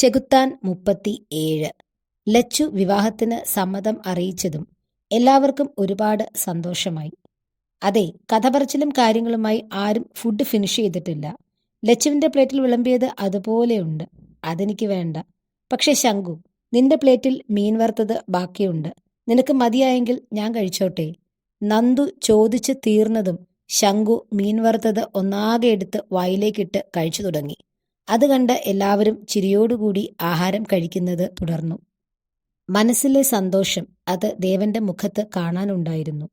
ചെകുത്താൻ മുപ്പത്തി ഏഴ് ലച്ചു വിവാഹത്തിന് സമ്മതം അറിയിച്ചതും എല്ലാവർക്കും ഒരുപാട് സന്തോഷമായി. അതെ കഥ പറച്ചിലും കാര്യങ്ങളുമായി ആരും ഫുഡ് ഫിനിഷ് ചെയ്തിട്ടില്ല. ലച്ചുവിന്റെ പ്ലേറ്റിൽ വിളമ്പിയത് അതുപോലെയുണ്ട് അതെനിക്ക് വേണ്ട. പക്ഷെ ശങ്കു നിന്റെ പ്ലേറ്റിൽ മീൻ വറുത്തത് ബാക്കിയുണ്ട്. നിനക്ക് മതിയായെങ്കിൽ ഞാൻ കഴിച്ചോട്ടെ? നന്ദു ചോദിച്ച് തീർന്നതും ശങ്കു മീൻ വറുത്തത് ഒന്നാകെ എടുത്ത് വായിലേക്കിട്ട് കഴിച്ചു തുടങ്ങി. അത് കണ്ട് എല്ലാവരും ചിരിയോടുകൂടി ആഹാരം കഴിക്കുന്നത് തുടർന്നു. മനസ്സിലെ സന്തോഷം അത് ദേവന്റെ മുഖത്ത് കാണാനുണ്ടായിരുന്നു.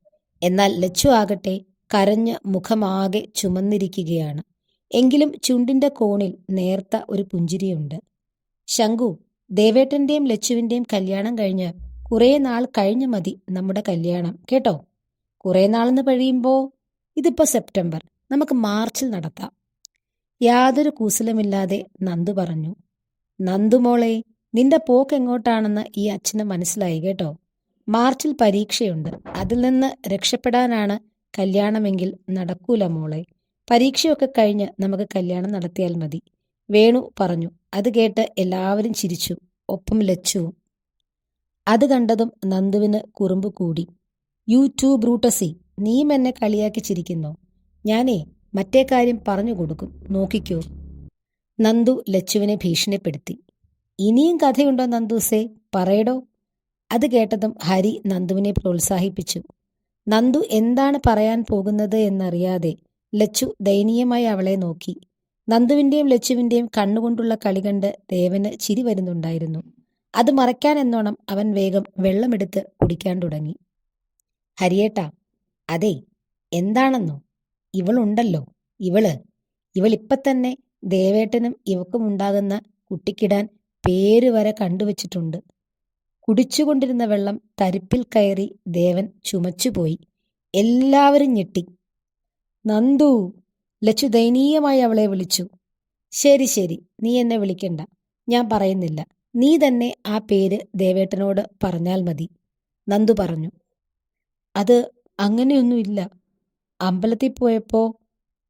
എന്നാൽ ലച്ചു ആകട്ടെ കരഞ്ഞ് മുഖമാകെ ചുമന്നിരിക്കുകയാണ്. എങ്കിലും ചുണ്ടിന്റെ കോണിൽ നേർത്ത ഒരു പുഞ്ചിരിയുണ്ട്. ശങ്കു ദേവേട്ടന്റെയും ലച്ചുവിന്റെയും കല്യാണം കഴിഞ്ഞ് കുറേ നാൾ കഴിഞ്ഞു മതി നമ്മുടെ കല്യാണം കേട്ടോ? കുറേ നാളെന്ന് കഴിയുമ്പോ ഇതിപ്പോ സെപ്റ്റംബർ നമുക്ക് മാർച്ചിൽ നടത്താം. യാതൊരു കൂസലമില്ലാതെ നന്ദു പറഞ്ഞു. നന്ദുമോളെ നിന്റെ പോക്ക് എങ്ങോട്ടാണെന്ന് ഈ അച്ഛന് മനസ്സിലായി കേട്ടോ. മാർച്ചിൽ പരീക്ഷയുണ്ട്. അതിൽ നിന്ന് രക്ഷപ്പെടാനാണ് കല്യാണമെങ്കിൽ നടക്കൂല മോളെ. പരീക്ഷയൊക്കെ കഴിഞ്ഞ് നമുക്ക് കല്യാണം നടത്തിയാൽ മതി. വേണു പറഞ്ഞു. അത് കേട്ട് എല്ലാവരും ചിരിച്ചു. ഒപ്പം ലച്ചുവും അത് കണ്ടതും നന്ദുവിന് കുറുമ്പ് കൂടി. യു ടു ബ്രൂട്ടസി. നീയും എന്നെ കളിയാക്കി ചിരിക്കുന്നു. ഞാനേ മറ്റേ കാര്യം പറഞ്ഞു കൊടുക്കും. നോക്കിക്കോ. നന്ദു ലച്ചുവിനെ ഭീഷണിപ്പെടുത്തി. ഇനിയും കഥയുണ്ടോ നന്ദുസേ? പറയടോ. അത് കേട്ടതും ഹരി നന്ദുവിനെ പ്രോത്സാഹിപ്പിച്ചു. നന്ദു എന്താണ് പറയാൻ പോകുന്നത് എന്നറിയാതെ ലച്ചു ദയനീയമായി അവളെ നോക്കി. നന്ദുവിന്റെയും ലച്ചുവിന്റെയും കണ്ണുകൊണ്ടുള്ള കളി കണ്ട് ദേവന് ചിരി വരുന്നുണ്ടായിരുന്നു. അത് മറയ്ക്കാൻ എന്നോണം അവൻ വേഗം വെള്ളമെടുത്ത് കുടിക്കാൻ തുടങ്ങി. ഹരിയേട്ടാ അതെ എന്താണെന്നോ? ഇവളുണ്ടല്ലോ. ഇവൾ. ഇവളിപ്പ തന്നെ ദേവേട്ടനും ഇവക്കും ഉണ്ടാകുന്ന കുട്ടിക്കിടാൻ പേര് വരെ കണ്ടുവച്ചിട്ടുണ്ട്. കുടിച്ചുകൊണ്ടിരുന്ന വെള്ളം തരിപ്പിൽ കയറി ദേവൻ ചുമച്ചുപോയി. എല്ലാവരും ഞെട്ടി. നന്ദു ലച്ചു ദയനീയമായി അവളെ വിളിച്ചു. ശരി ശരി. നീ എന്നെ വിളിക്കണ്ട. ഞാൻ പറയുന്നില്ല. നീ തന്നെ ആ പേര് ദേവേട്ടനോട് പറഞ്ഞാൽ മതി. നന്ദു പറഞ്ഞു. അത് അങ്ങനെയൊന്നുമില്ല. അമ്പലത്തിൽ പോയപ്പോ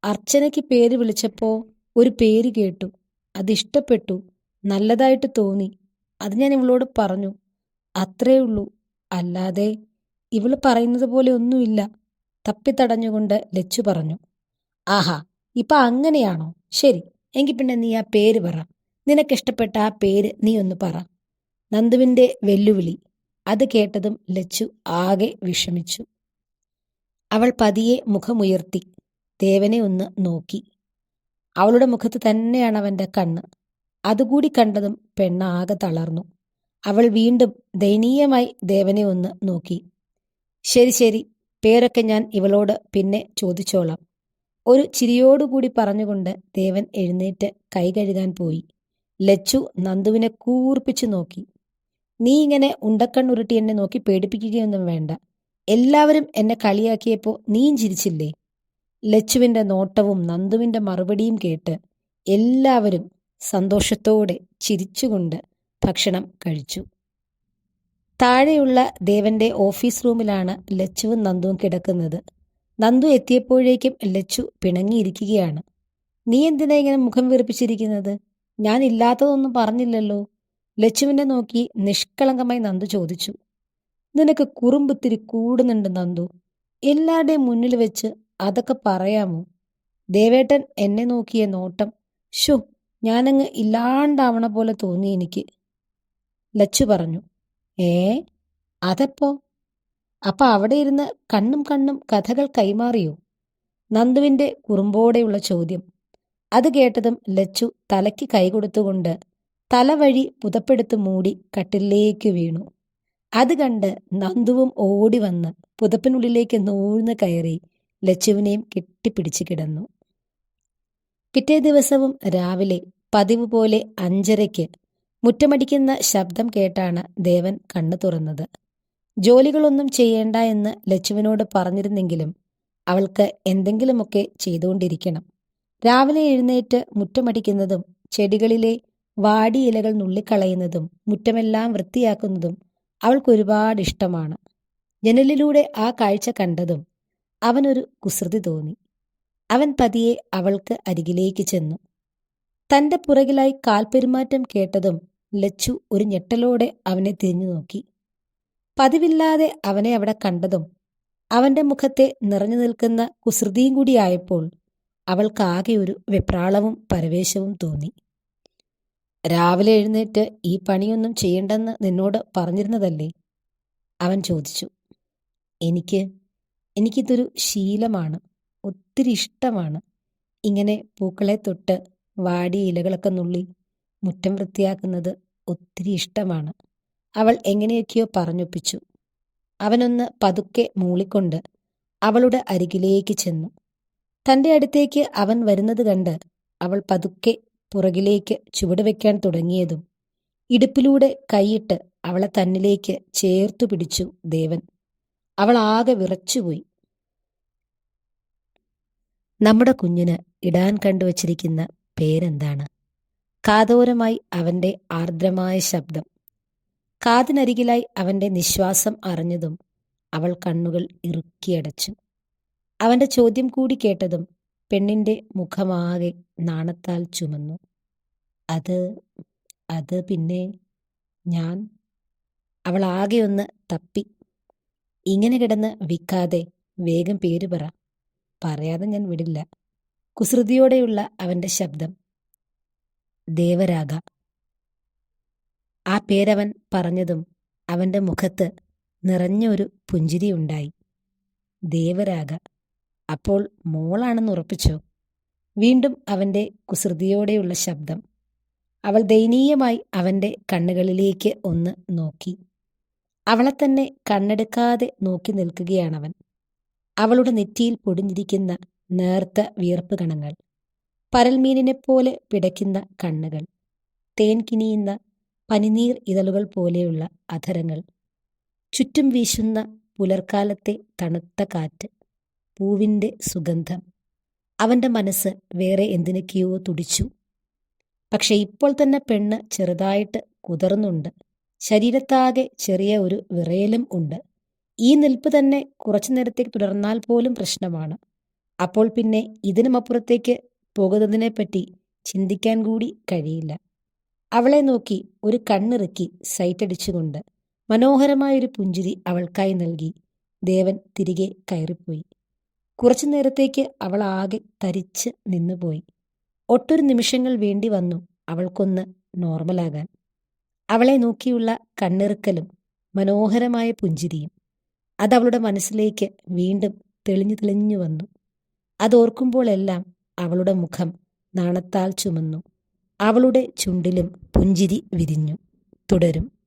അർച്ചനയ്ക്ക് പേര് വിളിച്ചപ്പോ ഒരു പേര് കേട്ടു. അതിഷ്ടപ്പെട്ടു നല്ലതായിട്ട് തോന്നി. അത് ഞാൻ ഇവളോട് പറഞ്ഞു. അത്രേ ഉള്ളൂ. അല്ലാതെ ഇവൾ പറയുന്നത് പോലെ ഒന്നുമില്ല. തപ്പിത്തടഞ്ഞുകൊണ്ട് ലച്ചു പറഞ്ഞു. ആഹാ ഇപ്പൊ അങ്ങനെയാണോ? ശരി എങ്കി പിന്നെ നീ ആ പേര് പറ. നിനക്കിഷ്ടപ്പെട്ട ആ പേര് നീ ഒന്ന് പറ. നന്ദുവിന്റെ വെല്ലുവിളി. അത് കേട്ടതും ലച്ചു ആകെ വിഷമിച്ചു. അവൾ പതിയെ മുഖമുയർത്തി ദേവനെ ഒന്ന് നോക്കി. അവളുടെ മുഖത്ത് തന്നെയാണ് അവന്റെ കണ്ണ്. അതുകൂടി കണ്ടതും പെണ്ണാകെ തളർന്നു. അവൾ വീണ്ടും ദയനീയമായി ദേവനെ ഒന്ന് നോക്കി. ശരി ശരി പേരൊക്കെ ഞാൻ ഇവളോട് പിന്നെ ചോദിച്ചോളാം. ഒരു ചിരിയോടുകൂടി പറഞ്ഞുകൊണ്ട് ദേവൻ എഴുന്നേറ്റ് കൈ കഴുകാൻ പോയി. ലച്ചു നന്ദുവിനെ കൂർപ്പിച്ചു നോക്കി. നീ ഇങ്ങനെ ഉണ്ടക്കണ്ണുരുട്ടി എന്നെ നോക്കി പേടിപ്പിക്കുകയൊന്നും വേണ്ട. എല്ലാവരും എന്നെ കളിയാക്കിയപ്പോൾ നീയും ചിരിച്ചില്ലേ? ലച്ചുവിന്റെ നോട്ടവും നന്ദുവിന്റെ മറുപടിയും കേട്ട് എല്ലാവരും സന്തോഷത്തോടെ ചിരിച്ചുകൊണ്ട് ഭക്ഷണം കഴിച്ചു. താഴെയുള്ള ദേവന്റെ ഓഫീസ് റൂമിലാണ് ലച്ചുവും നന്ദുവും കിടക്കുന്നത്. നന്ദു എത്തിയപ്പോഴേക്കും ലച്ചു പിണങ്ങിയിരിക്കുകയാണ്. നീ എന്തിനാ ഇങ്ങനെ മുഖം വീർപ്പിച്ചിരിക്കുന്നത്? ഞാൻ ഇല്ലാത്തതൊന്നും പറഞ്ഞില്ലല്ലോ. ലച്ചുവിനെ നോക്കി നിഷ്കളങ്കമായി നന്ദു ചോദിച്ചു. നിനക്ക് കുറുമ്പുത്തിരി കൂടുന്നുണ്ട് നന്ദു. എല്ലാവരുടെയും മുന്നിൽ വെച്ച് അതൊക്കെ പറയാമോ? ദേവേട്ടൻ എന്നെ നോക്കിയ നോട്ടം ഷോ ഞാനങ്ങ് ഇല്ലാണ്ടാവണ പോലെ തോന്നി എനിക്ക് ലച്ചു പറഞ്ഞു. ഏ അതെപ്പോ? അപ്പൊ അവിടെ ഇരുന്ന് കണ്ണും കണ്ണും കഥകൾ കൈമാറിയോ? നന്ദുവിന്റെ കുറുമ്പോടെയുള്ള ചോദ്യം. അത് കേട്ടതും ലച്ചു തലയ്ക്ക് കൈകൊടുത്തുകൊണ്ട് തലവഴി പുതപ്പെടുത്ത് മൂടി കട്ടിലേക്ക് വീണു. അത് കണ്ട് നന്ദുവും ഓടി വന്ന് പുതപ്പിനുള്ളിലേക്ക് നൂഴ്ന്ന് കയറി ലച്ചുവിനെയും കെട്ടിപ്പിടിച്ച് കിടന്നു. പിറ്റേ ദിവസവും രാവിലെ പതിവ് പോലെ അഞ്ചരയ്ക്ക് മുറ്റമടിക്കുന്ന ശബ്ദം കേട്ടാണ് ദേവൻ കണ്ണു തുറന്നത്. ജോലികളൊന്നും ചെയ്യേണ്ട എന്ന് ലച്ചുവിനോട് പറഞ്ഞിരുന്നെങ്കിലും അവൾക്ക് എന്തെങ്കിലുമൊക്കെ ചെയ്തുകൊണ്ടിരിക്കണം. രാവിലെ എഴുന്നേറ്റ് മുറ്റമടിക്കുന്നതും ചെടികളിലെ വാടിയിലകൾ നുള്ളിക്കളയുന്നതും മുറ്റമെല്ലാം വൃത്തിയാക്കുന്നതും അവൾക്ക് ഒരുപാട് ഇഷ്ടമാണ് ജനലിലൂടെ ആ കാഴ്ച കണ്ടതും അവനൊരു കുസൃതി തോന്നി. അവൻ പതിയെ അവൾക്ക് അരികിലേക്ക് ചെന്നു. തന്റെ പുറകിലായി കാൽപെരുമാറ്റം കേട്ടതും ലച്ചു ഒരു ഞെട്ടലോടെ അവനെ തിരിഞ്ഞു നോക്കി. പതിവില്ലാതെ അവനെ അവിടെ കണ്ടതും അവന്റെ മുഖത്തെ നിറഞ്ഞു നിൽക്കുന്ന കുസൃതിയും കൂടിയായപ്പോൾ അവൾക്കാകെ ഒരു വെപ്രാളവും പരവേശവും തോന്നി. രാവിലെ എഴുന്നേറ്റ് ഈ പണിയൊന്നും ചെയ്യണ്ടെന്ന് നിന്നോട് പറഞ്ഞിരുന്നതല്ലേ? അവൻ ചോദിച്ചു. എനിക്ക് എനിക്കിതൊരു ശീലമാണ് ഒത്തിരി ഇഷ്ടമാണ്. ഇങ്ങനെ പൂക്കളെ തൊട്ട് വാടിയ ഇലകളൊക്കെ നുള്ളി മുറ്റം വൃത്തിയാക്കുന്നത് ഒത്തിരി ഇഷ്ടമാണ്. അവൾ എങ്ങനെയൊക്കെയോ പറഞ്ഞൊപ്പിച്ചു. അവനൊന്ന് പതുക്കെ മൂളിക്കൊണ്ട് അവളുടെ അരികിലേക്ക് ചെന്നു. തന്റെ അടുത്തേക്ക് അവൻ വരുന്നത് കണ്ട് അവൾ പതുക്കെ പുറകിലേക്ക് ചുവടുവെക്കാൻ തുടങ്ങിയതും ഇടുപ്പിലൂടെ കൈയിട്ട് അവളെ തന്നിലേക്ക് ചേർത്തു പിടിച്ചു ദേവൻ. അവൾ ആകെ വിറച്ചുപോയി. നമ്മുടെ കുഞ്ഞിന് ഇടാൻ കണ്ടുവച്ചിരിക്കുന്ന പേരെന്താണ്? കാതോരമായി അവന്റെ ആർദ്രമായ ശബ്ദം. കാതിനരികിലായി അവന്റെ നിശ്വാസം അറിഞ്ഞതും അവൾ കണ്ണുകൾ ഇറുക്കിയടച്ചു. അവന്റെ ചോദ്യം കൂടി കേട്ടതും പെണ്ണിന്റെ മുഖമാകെ നാണത്താൽ ചുമന്നു. അത് അത് പിന്നെ ഞാൻ അവൾ ആകെ ഒന്ന് തപ്പി. ഇങ്ങനെ കിടന്ന് വിൽക്കാതെ വേഗം പേര് പറ. പറയാതെ ഞാൻ വിടില്ല. കുസൃതിയോടെയുള്ള അവന്റെ ശബ്ദം. ദേവരാഗ. ആ പേരവൻ പറഞ്ഞതും അവന്റെ മുഖത്ത് നിറഞ്ഞൊരു പുഞ്ചിരിയുണ്ടായി ദേവരാഗ. അപ്പോൾ മോളാണെന്ന് ഉറപ്പിച്ചു. വീണ്ടും അവന്റെ കുസൃതിയോടെയുള്ള ശബ്ദം. അവൾ ദയനീയമായി അവന്റെ കണ്ണുകളിലേക്ക് ഒന്ന് നോക്കി. അവളെ തന്നെ കണ്ണെടുക്കാതെ നോക്കി നിൽക്കുകയാണവൻ. അവളുടെ നെറ്റിയിൽ പൊടിഞ്ഞിരിക്കുന്ന നേർത്ത വിയർപ്പ് കണങ്ങൾ. പരൽമീനിനെപ്പോലെ പിടയ്ക്കുന്ന കണ്ണുകൾ. തേൻ കിനിയുന്ന പനിനീർ ഇതളുകൾ പോലെയുള്ള അധരങ്ങൾ. ചുറ്റും വീശുന്ന പുലർക്കാലത്തെ തണുത്ത കാറ്റ്. പൂവിന്റെ സുഗന്ധം. അവന്റെ മനസ്സ് വേറെ എന്തിനൊക്കെയോ തുടിച്ചു. പക്ഷെ ഇപ്പോൾ തന്നെ പെണ്ണ് ചെറുതായിട്ട് കുതിർന്നുണ്ട്. ശരീരത്താകെ ചെറിയ ഒരു വിറയലും ഉണ്ട്. ഈ നിൽപ്പ് തന്നെ കുറച്ചു നേരത്തേക്ക് തുടർന്നാൽ പോലും പ്രശ്നമാണ്. അപ്പോൾ പിന്നെ ഇതിനുമപ്പുറത്തേക്ക് പോകുന്നതിനെപ്പറ്റി ചിന്തിക്കാൻ കൂടി കഴിയില്ല. അവളെ നോക്കി ഒരു കണ്ണിറുക്കി സൈറ്റടിച്ചുകൊണ്ട് മനോഹരമായൊരു പുഞ്ചിരി അവൾക്കായി നൽകി. ദേവൻ തിരികെ കയറിപ്പോയി. കുറച്ചു നേരത്തേക്ക് അവൾ ആകെ തരിച്ച് നിന്നുപോയി ഒട്ടൊരു നിമിഷങ്ങൾ വേണ്ടി വന്നു അവൾക്കൊന്ന് നോർമലാകാൻ. അവളെ നോക്കിയുള്ള കണ്ണിറുക്കലും മനോഹരമായ പുഞ്ചിരിയും അതവളുടെ മനസ്സിലേക്ക് വീണ്ടും തെളിഞ്ഞു തെളിഞ്ഞു വന്നു. അതോർക്കുമ്പോഴെല്ലാം അവളുടെ മുഖം നാണത്താൽ ചുമന്നു. അവളുടെ ചുണ്ടിലും പുഞ്ചിരി വിരിഞ്ഞു. തുടരും.